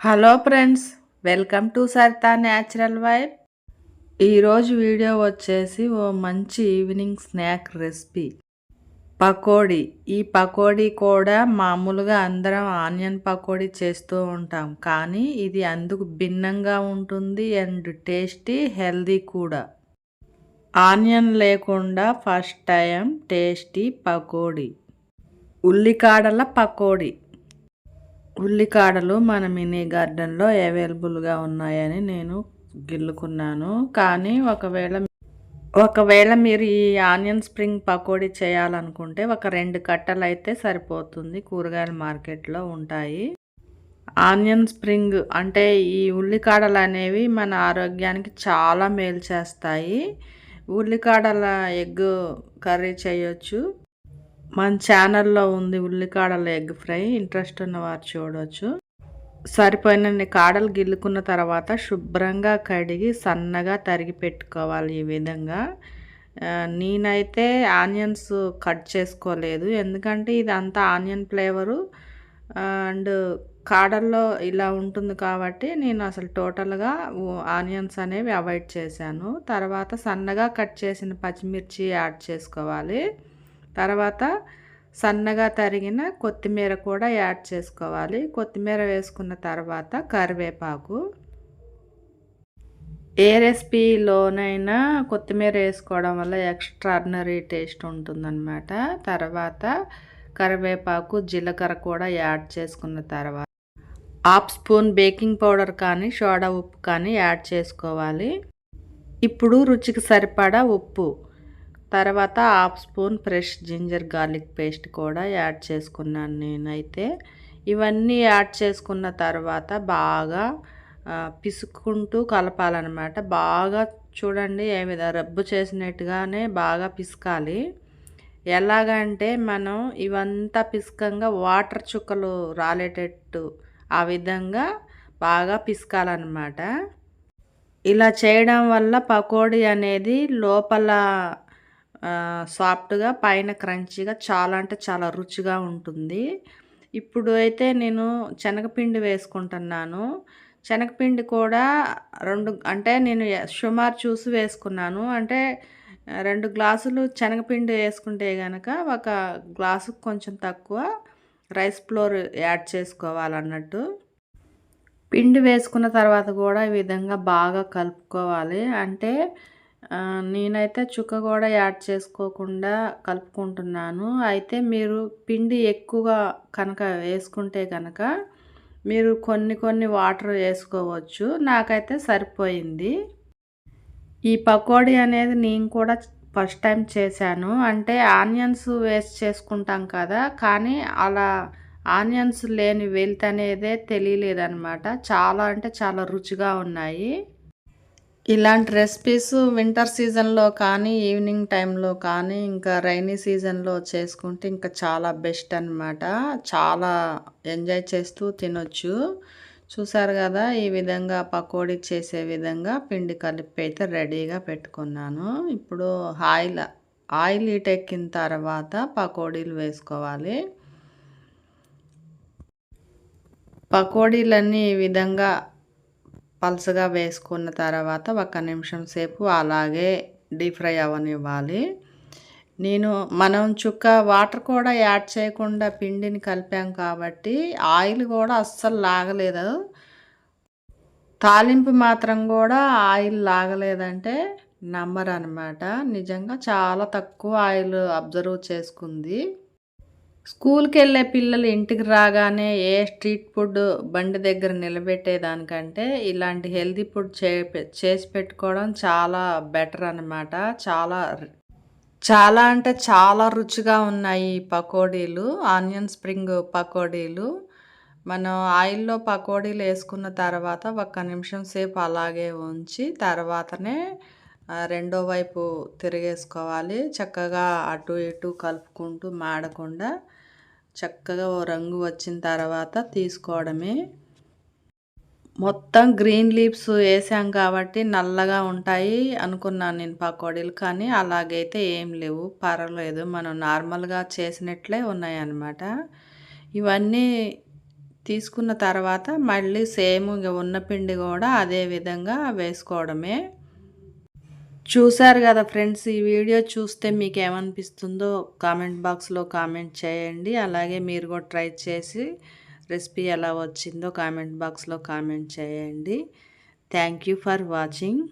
Hello friends welcome to Sarita natural vibe. ఈరోజు video వచ్చేసి ఓ మంచి ఈవినింగ్ స్నాక్ రెసిపీ. పకోడీ. ఈ పకోడీ కూడా మామూలుగా అందరం ఆనియన్ పకోడీ చేస్తూ ఉంటాం. కానీ ఇది అందుకు భిన్నంగా ఉంటుంది అండ్ టేస్టీ హెల్దీ కూడా. ఆనియన్ లేకుండా ఫస్ట్ టైం టేస్టీ పకోడీ. ఉల్లికాడల పకోడీ. ఉల్లికాడలు మన మినీ గార్డెన్లో అవైలబుల్గా ఉన్నాయని నేను గిల్లుకున్నాను. కానీ ఒకవేళ ఒకవేళ మీరు ఈ ఆనియన్ స్ప్రింగ్ పకోడీ చేయాలనుకుంటే ఒక రెండు కట్టలు అయితే సరిపోతుంది. కూరగాయల మార్కెట్లో ఉంటాయి. ఆనియన్ స్ప్రింగ్ అంటే ఈ ఉల్లికాడలు అనేవి మన ఆరోగ్యానికి చాలా మేలు చేస్తాయి. ఉల్లికాడల ఎగ్ కర్రీ చేయొచ్చు. మన ఛానల్లో ఉంది ఉల్లికాడల ఎగ్ ఫ్రై. ఇంట్రెస్ట్ ఉన్నవారు చూడవచ్చు సరిపోయినన్ని కాడలు గిల్లుకున్న తర్వాత శుభ్రంగా కడిగి సన్నగా తరిగి పెట్టుకోవాలి ఈ విధంగా. నేనైతే ఆనియన్స్ కట్ చేసుకోలేదు. ఎందుకంటే ఇది అంతా ఆనియన్ ఫ్లేవరు. అండ్ కాడల్లో ఇలా ఉంటుంది కాబట్టి నేను అసలు టోటల్గా ఆనియన్స్ అనేవి అవాయిడ్ చేశాను. తర్వాత సన్నగా కట్ చేసిన పచ్చిమిర్చి యాడ్ చేసుకోవాలి. తర్వాత సన్నగా తరిగిన కొత్తిమీర కూడా యాడ్ చేసుకోవాలి. కొత్తిమీర వేసుకున్న తర్వాత కరివేపాకు. ఏ రెసిపీలోనైనా కొత్తిమీర వేసుకోవడం వల్ల ఎక్స్ట్రాడినరీ టేస్ట్ ఉంటుందన్నమాట. తర్వాత కరివేపాకు జీలకర్ర కూడా యాడ్ చేసుకున్న తర్వాత హాఫ్ స్పూన్ బేకింగ్ పౌడర్ కానీ సోడా ఉప్పు కానీ యాడ్ చేసుకోవాలి. ఇప్పుడు రుచికి సరిపడా ఉప్పు తర్వాత half spoon fresh ginger garlic paste కూడా యాడ్ చేసుకున్నాను నేనైతే. ఇవన్నీ యాడ్ చేసుకున్న తర్వాత బాగా పిసుకుంటూ కలపాలన్నమాట. బాగా చూడండి ఏ విధంగా రబ్బు చేసినట్టుగానే బాగా పిసకాలి. ఎలాగంటే మనం ఇవంతా పిసకంగా వాటర్ చుక్కలు రాలేటట్టు ఆ విధంగా బాగా పిసకాలన్నమాట. ఇలా చేయడం వల్ల పకోడీ అనేది లోపల సాఫ్ట్గా పైన క్రంచీగా చాలా అంటే చాలా రుచిగా ఉంటుంది. ఇప్పుడు అయితే నేను శనగపిండి వేసుకుంటున్నాను. శనగపిండి కూడా రెండు అంటే నేను సుమారు చూసి వేసుకున్నాను. అంటే రెండు గ్లాసులు శనగపిండి వేసుకుంటే కనుక ఒక గ్లాసు కొంచెం తక్కువ రైస్ ఫ్లోర్ యాడ్ చేసుకోవాలన్నట్టు. పిండి వేసుకున్న తర్వాత కూడా ఈ విధంగా బాగా కలుపుకోవాలి. అంటే నేనైతే చుక్క కూడా యాడ్ చేసుకోకుండా కలుపుకుంటున్నాను. అయితే మీరు పిండి ఎక్కువగా కనుక వేసుకుంటే కనుక మీరు కొన్ని కొన్ని వాటర్ వేసుకోవచ్చు. నాకైతే సరిపోయింది. ఈ పకోడీ అనేది నేను కూడా ఫస్ట్ టైం చేశాను. అంటే ఆనియన్స్ వేస్ట్ చేసుకుంటాం కదా కానీ అలా ఆనియన్స్ లేని వెల్త్ అనేదే తెలియలేదనమాట చాలా అంటే చాలా రుచిగా ఉన్నాయి. ఇలాంటి రెసిపీస్ వింటర్ సీజన్లో కానీ ఈవినింగ్ టైంలో కానీ ఇంకా రైనీ సీజన్లో చేసుకుంటే ఇంకా చాలా బెస్ట్ అనమాట చాలా ఎంజాయ్ చేస్తూ తినొచ్చు. చూసారు కదా ఈ విధంగా పకోడీ చేసే విధంగా పిండి కలిపి అయితే రెడీగా పెట్టుకున్నాను. ఇప్పుడు ఆయిల్ ఆయిల్ ఎక్కిన తర్వాత పకోడీలు వేసుకోవాలి. పకోడీలన్నీ ఈ విధంగా పలుసగా వేసుకున్న తర్వాత ఒక నిమిషం సేపు అలాగే డీప్ ఫ్రై అవనివ్వాలి. నేను మనం చుక్క వాటర్ కూడా యాడ్ చేయకుండా పిండిని కలిపాం కాబట్టి ఆయిల్ కూడా అస్సలు లాగలేదు. తాలింపు మాత్రం కూడా ఆయిల్ లాగలేదంటే నమ్మరు అనమాట నిజంగా చాలా తక్కువ ఆయిల్ అబ్జర్వ్ చేసుకుంది. స్కూల్కి వెళ్ళే పిల్లలు ఇంటికి రాగానే ఏ స్ట్రీట్ ఫుడ్ బండి దగ్గర నిలబెట్టేదానికంటే ఇలాంటి హెల్తీ ఫుడ్ చే చేసి పెట్టుకోవడం చాలా బెటర్ అనమాట చాలా చాలా అంటే చాలా రుచిగా ఉన్నాయి పకోడీలు. ఆనియన్ స్ప్రింగ్ పకోడీలు. మనం ఆయిల్లో పకోడీలు వేసుకున్న తర్వాత ఒక్క నిమిషం సేపు అలాగే ఉంచి తర్వాతనే రెండో వైపు తిరిగేసుకోవాలి. చక్కగా అటు ఇటు కలుపుకుంటూ మాడకుండా చక్కగా ఓ రంగు వచ్చిన తర్వాత తీసుకోవడమే. మొత్తం గ్రీన్ లీవ్స్ వేసాం కాబట్టి నల్లగా ఉంటాయి అనుకున్నాను నేను పకోడీలు కానీ అలాగైతే ఏం లేవు. పర్వాలేదు మనం నార్మల్గా చేసినట్లే ఉన్నాయి అన్నమాట ఇవన్నీ తీసుకున్న తర్వాత మళ్ళీ సేమ్ ఉన్న పిండి కూడా అదే విధంగా వేసుకోవడమే. చూసారు కదా ఫ్రెండ్స్ ఈ వీడియో చూస్తే మీకు ఏమనిపిస్తుందో కామెంట్ బాక్స్లో కామెంట్ చేయండి. అలాగే మీరు కూడా ట్రై చేసి రెసిపీ ఎలా వచ్చిందో కామెంట్ బాక్స్లో కామెంట్ చేయండి. Thank you for watching.